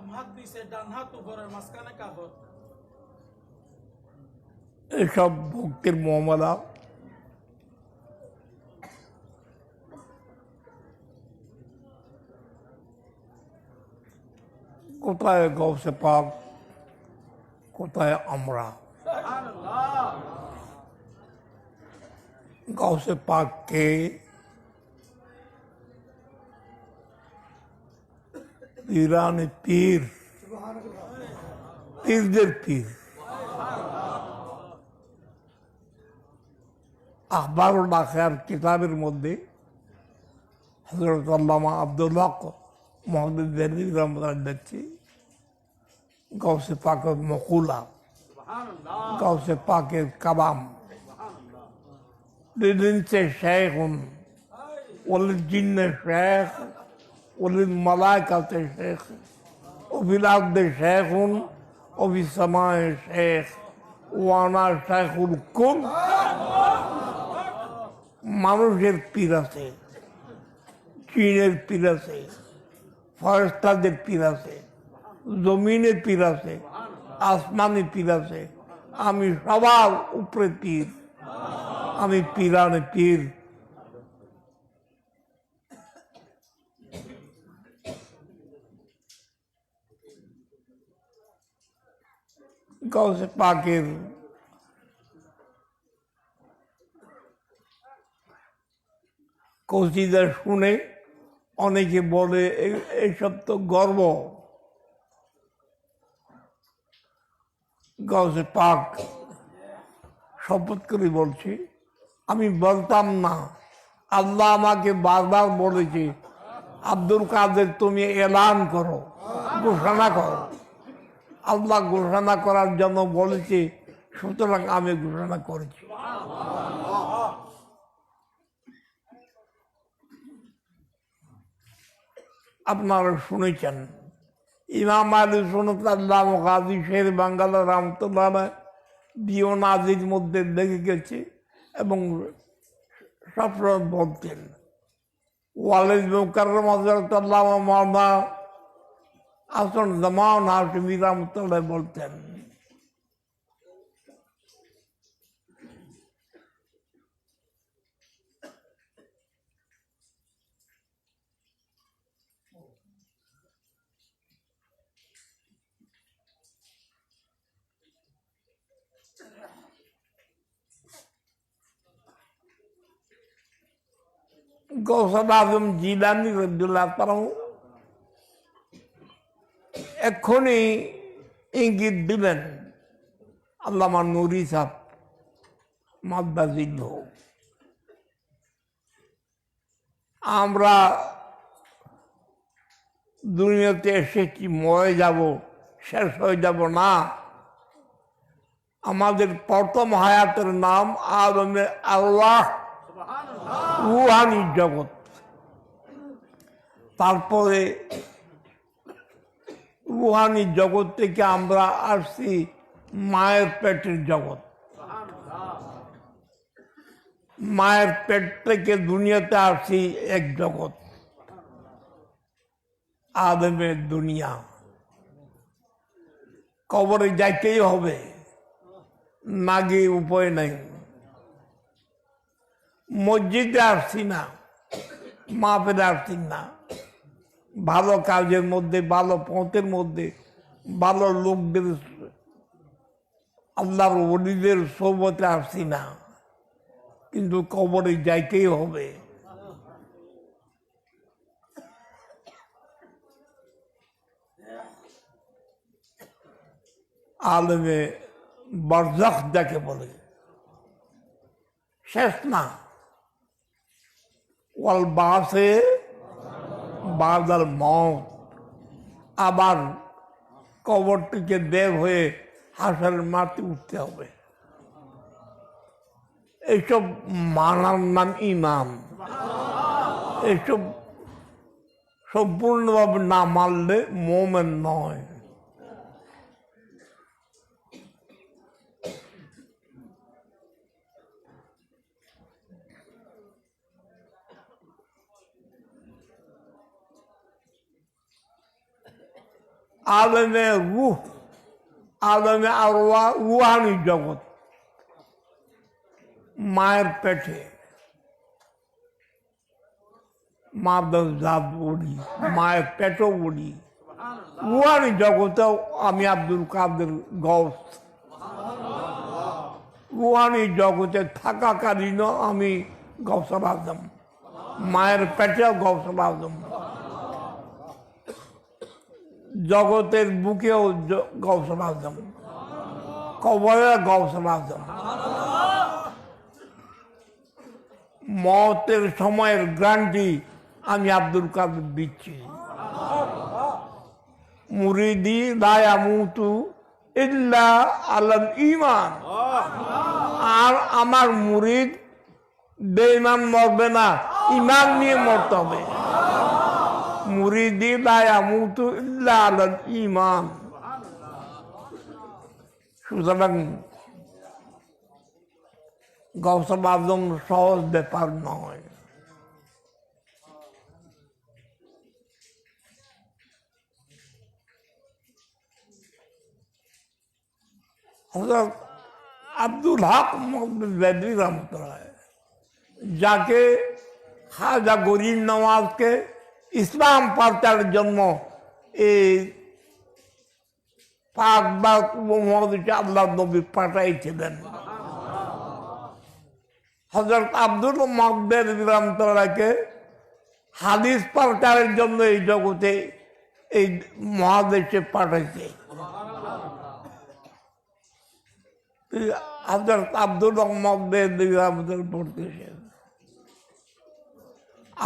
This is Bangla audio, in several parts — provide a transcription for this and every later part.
বাম হাত নিচে ডান হাত উপরে মাঝখানে কাপড় এসব ভক্তির মহমলা কোথায় গৌসে পাক কোথায় আমরা গৌসে পাককে পীরানে পীর পীরদের পীর আখবরুল আখার কিতাবের মধ্যে হজরত আল্লামা আব্দুল্লাহ মোহাম্মদ দেবী রহমতাল দেখছি গৌসে পাকের মকুলা গৌসে পাকের কাবাম للإنس شيخ وللجن شيخ وللملائكة شيخ وفي الأرض شيخ وفي السماء شيخ وأنا شيخ الكل মানুষের পীর আছে চীনের পীর আছে ফরেস্তাদের পীর আছে জমিনের পীর আছে আসমানি পীর আছে আমি সবার উপরে পীর আমি পীরানে পীর গৌসে পাকের কসিদা শুনে অনেকে বলে, "এ- এইসব তো গর্ব। গৌসে পাক শপথ করে বলছি, আমি বলতাম না। আল্লাহ আমাকে বারবার বলেছে, আব্দুল কাদের তুমি এলান করো, ঘোষণা করো। আল্লাহ ঘোষণা করার জন্য বলেছে, সুতরাং আমি ঘোষণা করেছি। আপনারা শুনেছেন, ইমাম আলী সুনতাল্লাহ গাজী শের বাঙ্গালা রহমতুল্লাহ দিও নাজির মধ্যে লেগে গেছে এবং সবসময় বলতেন ওয়ালিদ মুকাররম হজরতাল্লাহ মামা اصل زمان ہاشمی کا مطلب بولتے ہیں گوسل اعظم جیلانی رضی اللہ تعالیٰ এক্ষুনি ইঙ্গিত দিলেন আল্লামা নুরি সাহ মাদ্দা জিল্ল আমরা দুনিয়াতে এসেছি, মরে যাব, শেষ হয়ে যাব না। আমাদের প্রথম হায়াতের নাম আলমে আল্লাহ, রুহানি জগৎ। তারপরে রুহানি জগৎ থেকে আমরা আসছি মায়ের পেটের জগৎ। মায়ের পেট থেকে দুনিয়াতে আসছি এক জগৎ। আদমের দুনিয়া। কবরে যাইতেই হবে না গিয়ে উপায় নেই। মসজিদে আসছি না মাপের আসছি না। ভালো কাজের মধ্যে, ভালো পথের মধ্যে, ভালো লোকদের, আল্লাহর অলিদের সৌবতে আসছি না। কিন্তু কবরে যাইতেই হবে। আলমে বরজখ যাকে বলে। শেষ না। ওয়াল বাসে বাদাল মত আবার কবর থেকে দেব হয়ে হাসার মাটি উঠতে হবে। এইসব মানার নাম ইমাম। এইসব সম্পূর্ণভাবে না মানলে মোমেন নয়। আলমে রুহ আলমে আরওয়া রুহানি জগৎ মায়ের পেটে মাদের জাত বলি মায়ের পেটও বলি রুহানি জগতেও আমি আব্দুল কাদের গৌস রুহানি জগতে থাকাকালীনও আমি গৌসল আজম মায়ের পেটেও গৌসল আজম জগতের বুকেও গৌসল আজম কবরে গৌসল আজম মতের সময়ের গ্রান্টি আমি আব্দুল কাদের দিচ্ছি। মুরিদি লায়া মুতু, ইল্লা আলম ইমান আর আমার মুরিদ বেঈমান মরবে না ইমান নিয়ে মরতে হবে। মুরিদি লায়া মুতু ইল্লা আলম ইমান সুতরাং গৌসল আজম সহজ ব্যাপার নয়। হজরত আব্দুল হক মোহাম্মদ রহমতুল্লাহ, যাকে খাজা গরিব নওয়াজকে ইসলাম প্রচারের জন্য এই পাক বা মোহাম্মদ আল্লাহ নবী পাঠাইছিলেন। হজরত আব্দুল মহম্মদ রহমতুল্লাহকে হাদিস প্রচারের জন্য এই জগতে এই মহাদেশে পাঠাইছে। হজরত আব্দুল রহমদ রহমতুল পড়তেছেন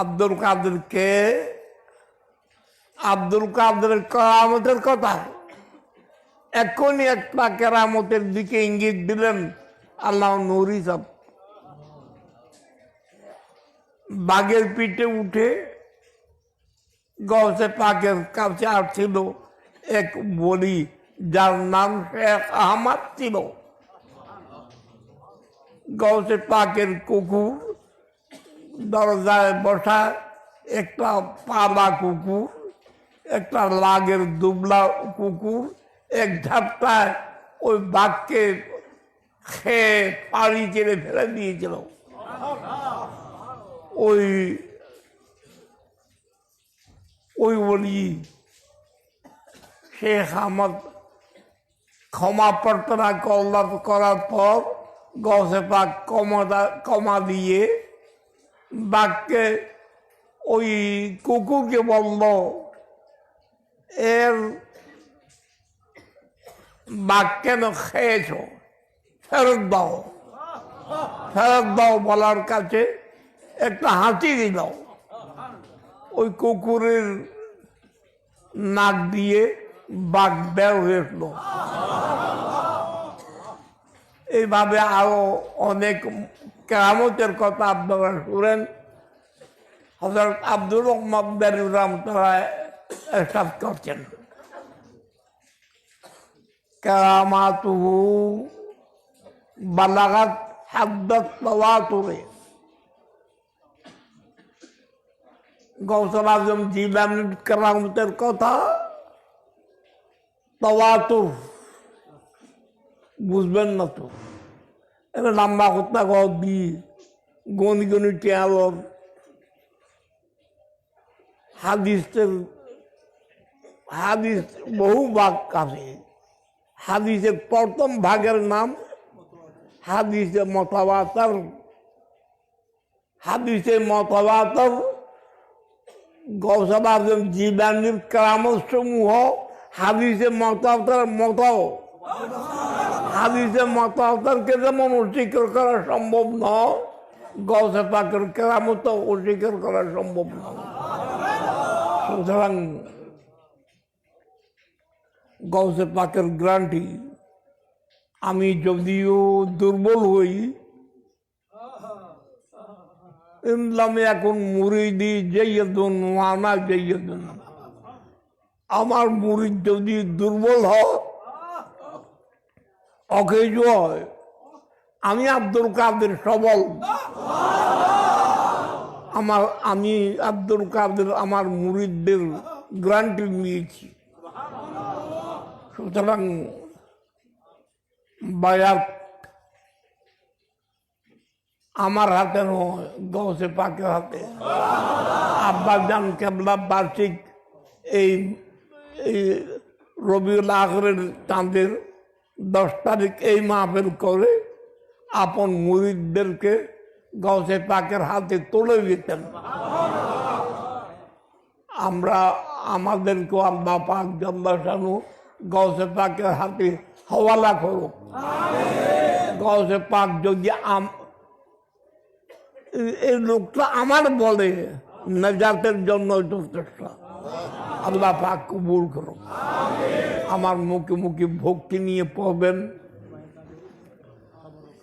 আব্দুল কাদেরকে আব্দুল কাদের কেরামতের কথা। এখনই একটা কেরামতের দিকে ইঙ্গিত দিলেন আল্লাহ নুরি সাহ। বাঘের পিঠে উঠে গৌসে পাকের কাছে আসছিল এক বলি যার নাম শেখ আহমদ ছিল। গৌসে পাকের কুকুর দরজায় বসা একটা পালা কুকুর, একটা লাগের দুবলা কুকুর, এক ঝাপটায় ওই বাঘকে খেয়ে পাড়ি চেড়ে ফেলে দিয়েছিল। ওই ওই বলি শেখ আহমদ ক্ষমা প্রার্থনা করার পর গসে পাক কমা কমা দিয়ে বাঘকে, ওই কুকুরকে বলল, এর বাঘ কেন খেয়েছ? ফেরত দাও। ফেরত দাও বলার কাছে একটা হাঁচি দিল। ওই কুকুরের নাক দিয়ে বাঘ বের হয়েছিল এইভাবে আরও অনেক কেরামতের কথা আপনারা শুনেন। হজরত আব্দুর রহমান বেরুর রহমতরা এরশাদ করছেন। কেরামাতুহু বালাগাত হাদ্দাত তাওয়াতুরে। গৌসল আজম জিলানির কেরামতের কথা তাওয়াতুর বুঝবেন না তো? এটা লম্বা কথা কর, দি। গনি গনি টেয়ালর হাদিসের হাদিস বহু ভাগ আছে। হাদিসের প্রথম ভাগের নাম হাদিসে মতাবাতর হাদিসে মতাবাতর গৌসল আজম জিলানির কেরামত সমূহ হাদিসে মতাবাতর মত। হাদিসে মতাবতারকে যেমন অস্বীকার করা সম্ভব নয় গৌসে পাকের কেরামত অস্বীকার করা সম্ভব নয়। সুতরাং গৌসে পাকের গ্রান্টি আমি যদিও দুর্বল হই ইসলামে এখন মুরিদি জেয়দুন ওয়ানা জেয়দুন আমার মুরিদ যদি দুর্বল হয় হয় আমি আব্দুল কাদের সবল। আমার, আমি আব্দুল কাদের, আমার মুরিদদের গ্রান্টি নিয়েছি। সুতরাং বায়াত আমার হাতে নয় গৌসে পাকের হাতে। আব্বাজান কেবলা বার্ষিক এই এই রবিউল আখরের চাঁদের দশ তারিখ এই মাহফিল করে আপন মুরিদদেরকে গৌসে পাকের হাতে তুলে দিতেন। আমরা আমাদেরকেও আল্লাহ পাক জল্লাসানু গৌসে পাকের হাতে হওয়ালা করুক। গৌসে পাক যদি আম এই লোকটা আমার বলে, নাজাতের জন্য যথেষ্ট। আল্লাহ পাক কবুল করুক আমার মুখে মুখে ভক্তি নিয়ে পড়বেন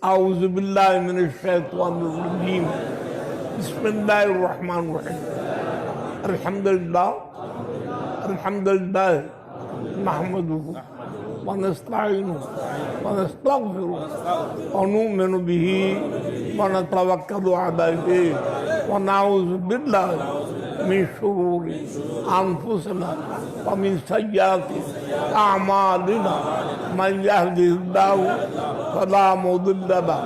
أعوذ بالله من الشيطان الرجيم بسم الله الرحمن الرحيم الحمد لله الحمد لله نحمده ونستعينه ونستغفره ونؤمن به ونتوكل عليه ونعوذ بالله من شرور أنفسنا ومن سيئات أعمالنا. من يهده الله فلا مضل له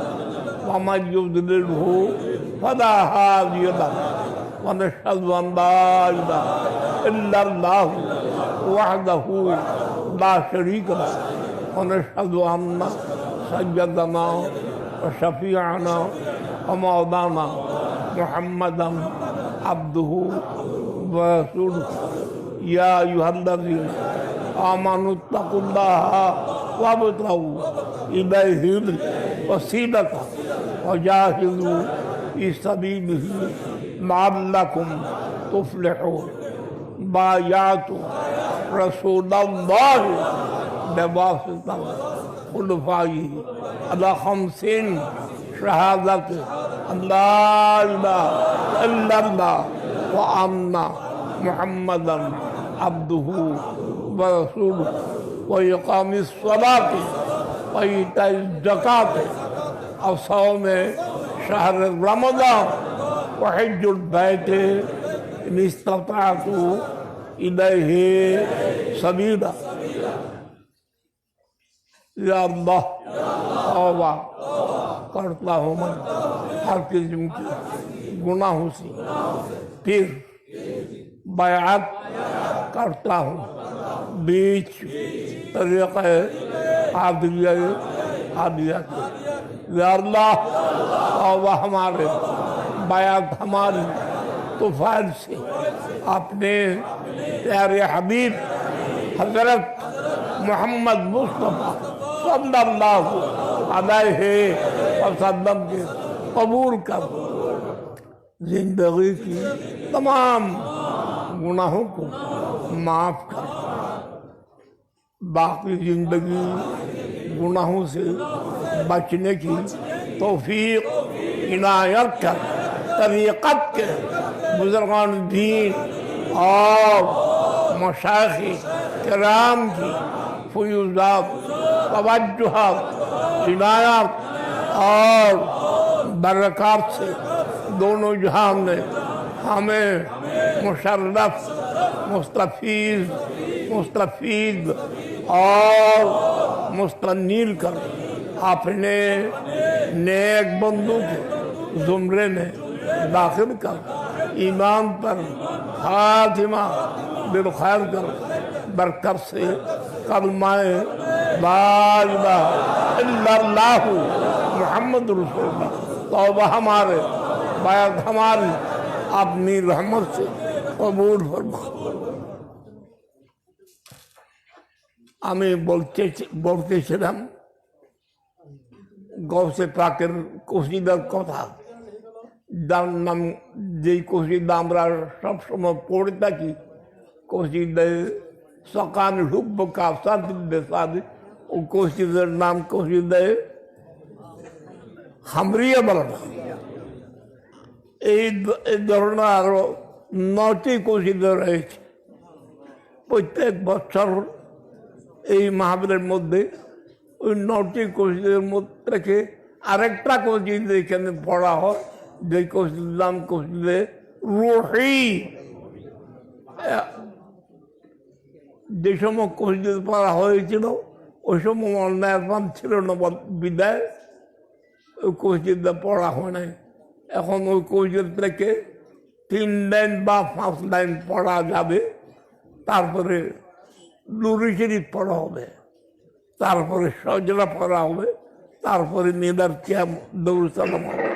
ومن يضلله فلا هادي له. ونشهد أن لا إله إلا الله وحده لا شريك له. ونشهد أن سيدنا وشفيعنا ومولانا محمدا আব্দুহু ইয়া ইউহান্দাজি আমানুত্তাকুল্লাহা ওয়াবতাউ ইলাইহিল ওয়াসিলাতা ওয়াজাহিদু ফি সাবিলিহি লাআল্লাকুম তুফলিহুন। বায়াতু রাসূলুল্লাহ বিওয়াসিতা খুলফাইহি আলা খামসিন। الله شهادة لا إله إلا الله وأن محمدا عبده ورسوله وإقام الصلاة وإيتاء الزكاة وصوم شهر رمضان وحج البيت إن استطعت إليه سبيلا. کرتا ہوں میں، ہر قسم کی گناہوں سے پھر بیعت کرتا ہوں۔ بیچ طریقہ عادلیہ عادلیہ کے یا اللہ اللہ ہمارے، بیعت ہماری طوفان سے۔ اپنے پیارے حبیب، حضرت محمد مصطفیٰ صلی اللہ علیہ وسلم علیہ وسلم کے قبول کر۔ زندگی کی تمام گناہوں کو معاف کر۔ باقی زندگی گناہوں سے بچنے کی توفیق، عنایت کر۔ طریقت کے بزرگان دین اور مشاخ کرام کی فیوزات، توجہات ہدایت اور برکات سے دونوں جہان نے ہمیں مشرف، مستفیض، مستفید اور مستنیل کر اپنے نیک بندوں کے زمرے میں داخل کر ایمان پر خاتمہ بالخیر کر برکر سے کلمائے लाहू मोहम्मद रसूलुल्लाह तौबा हमारे बायत हमारी अपनी रहमत से कबूल फरमा আমি বলতে বলতেছিলাম গৌসে পাকের কসিদার কথা যার নাম যেই কসিদা আমরা সবসময় পড়ে থাকি কসিদে সকান হুব্ব কাফসাদ বেসাদ ও কসিদের নাম কসিদে হামরিয়া বলা এই ধরনের আরও নটি কসিদা রয়েছে। প্রত্যেক বছর এই মাহবিলের মধ্যে ওই নটি কসিদের মধ্যে থেকে আরেকটা কসিদ এখানে পড়া হয়। যে কসিদের নাম কসিদে রুহি। যে সময় কহিদের পড়া হয়েছিল ওই সময় অন্যায় পান ছিল না বিদায় ওই কহিদটা পড়া হয় নাই এখন ওই কহিদের থেকে তিন লাইন বা পাঁচ লাইন পড়া যাবে তারপরে নুরি শরীফ পড়া হবে তারপরে সজরা পড়া হবে তারপরে নিদার কিয়াম দৌড় সালাম হবে